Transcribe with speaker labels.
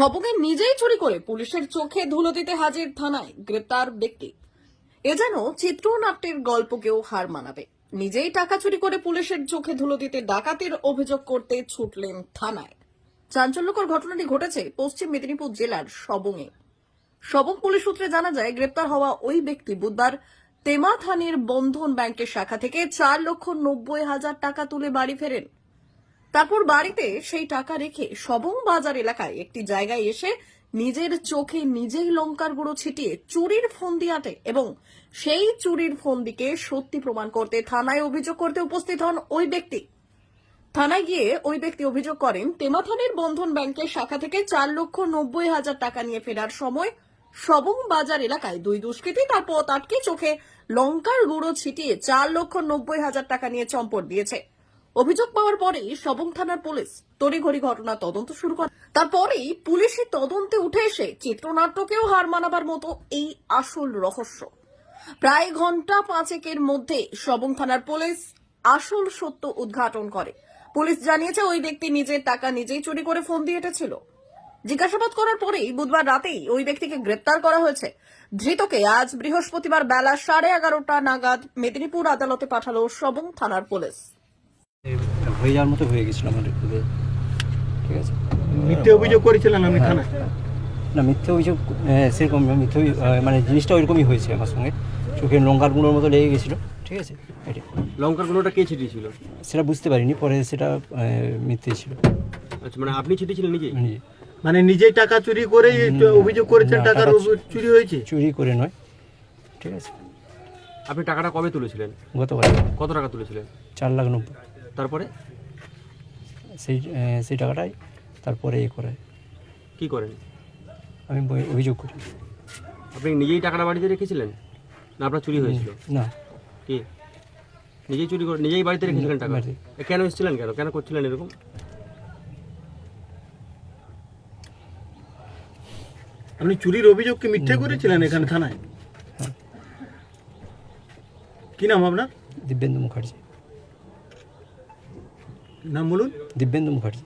Speaker 1: সবকে নিজেই চুরি করে পুলিশের চোখে ধুলো দিতে হাজির থানায় গ্রেপ্তার ব্যক্তি। এ যেন চিত্রনাট্যের গল্পকেও হার মানাবে। নিজেই টাকা চুরি করে পুলিশের চোখে ধুলো দিতে ডাকাতির অভিযোগ করতে ছুটলেন থানায়। চাঞ্চল্যকর ঘটনাটি ঘটেছে পশ্চিম মেদিনীপুর জেলার সবংয়ে। সবং পুলিশ সূত্রে জানা যায়, গ্রেপ্তার হওয়া ওই ব্যক্তি বুধবার তেমাথানির বন্ধন ব্যাংকের শাখা থেকে চার লক্ষ নব্বই হাজার টাকা তুলে বাড়ি ফেরেন। তারপর বাড়িতে সেই টাকা রেখে সবং বাজার এলাকায় একটি জায়গায় এসে নিজের চোখে নিজেই লঙ্কার গুঁড়ো ছিটিয়ে চুরির ফন্দি আটে এবং সেই চুরির ফন্দিকে সত্যি প্রমাণ করতে থানায় অভিযোগ করতে উপস্থিত হন ওই ব্যক্তি। থানায় গিয়ে ওই ব্যক্তি অভিযোগ করেন, তেমাথানের বন্ধন ব্যাংকের শাখা থেকে চার লক্ষ নব্বই হাজার টাকা নিয়ে ফেরার সময় সবং বাজার এলাকায় দুই দুষ্কৃতী তার পথ আটকে চোখে লঙ্কার গুঁড়ো ছিটিয়ে চার লক্ষ নব্বই হাজার টাকা নিয়ে চম্পট দিয়েছে। অভিযোগ পাওয়ার পরেই সবং থানার পুলিশ তড়িঘড়ি ঘটনা তদন্ত শুরু করে। তারপরেই পুলিশি তদন্তে উঠে এসে চিত্রনাট্যকেও হার মানাবার মতো এই আসল রহস্য। প্রায় ঘণ্টা পাঁচেকের মধ্যে সবং থানার পুলিশ আসল সত্য উদ্ঘাটন করে। পুলিশ জানিয়েছে ওই ব্যক্তি নিজের টাকা নিজেই চুরি করে ফোন দিয়ে এটেছিল। জিজ্ঞাসাবাদ করার পরেই বুধবার রাতেই ওই ব্যক্তিকে গ্রেপ্তার করা হয়েছে। ধৃতকে আজ বৃহস্পতিবার বেলা সাড়ে এগারোটা নাগাদ মেদিনীপুর আদালতে পাঠালো সবং থানার পুলিশ।
Speaker 2: হয়ে যাওয়ার মতো হয়ে গেছিল আমার ঠিক আছে।
Speaker 3: মিথ্যে অভিযোগ করেছিলেন আপনি থানায়?
Speaker 2: না মিথ্যে অভিযোগ সেরকম মিথ্যে মানে জিনিসটা ওইরকমই হয়েছে আমার সঙ্গে। চোখে লঙ্কার গুঁড়োর মতো লেগে গেছিল। ঠিক আছে? এটা
Speaker 4: লঙ্কার গুঁড়োটা কে ছিটিয়েছিল?
Speaker 2: সেটা বুঝতে পারিনি পরে সেটা মিথ্যে ছিল।
Speaker 4: আচ্ছা মানে আপনি ছিটিয়েছিলেন নিজেই?
Speaker 2: মানে
Speaker 3: মানে নিজেই টাকা চুরি করে অভিযোগ করেছেন টাকার
Speaker 2: টাকা
Speaker 3: চুরি হয়েছে?
Speaker 2: চুরি করে নয়। ঠিক আছে?
Speaker 4: আপনি টাকাটা কবে তুলেছিলেন?
Speaker 2: গতবার।
Speaker 4: কত টাকা তুলেছিলেন?
Speaker 2: চার লাখ নব্বই।
Speaker 4: তারপরে?
Speaker 2: সেই সেই টাকাটাই তারপরে এ করে।
Speaker 4: কি করেন?
Speaker 2: আমি বই- অভিযোগ করি।
Speaker 4: আপনি নিজেই টাকাটা বাড়িতে রেখেছিলেন? না আপনার চুরি হয়েছিল?
Speaker 2: না।
Speaker 4: কি? নিজেই চুরি করে নিজেই বাড়িতে রেখেছিলেন টাকা?
Speaker 2: বাড়িতে।
Speaker 4: এ, কেন এসেছিলেন কেন? কেন করছিলেন এরকম?
Speaker 3: আপনি চুরির অভিযোগ কি মিথ্যে করেছিলেন এখানে থানায়? কি নাম আপনার?
Speaker 2: দিব্যেন্দু মুখার্জি।
Speaker 3: নাম বলুন।
Speaker 2: দিব্যেন্দু মুখার্জি।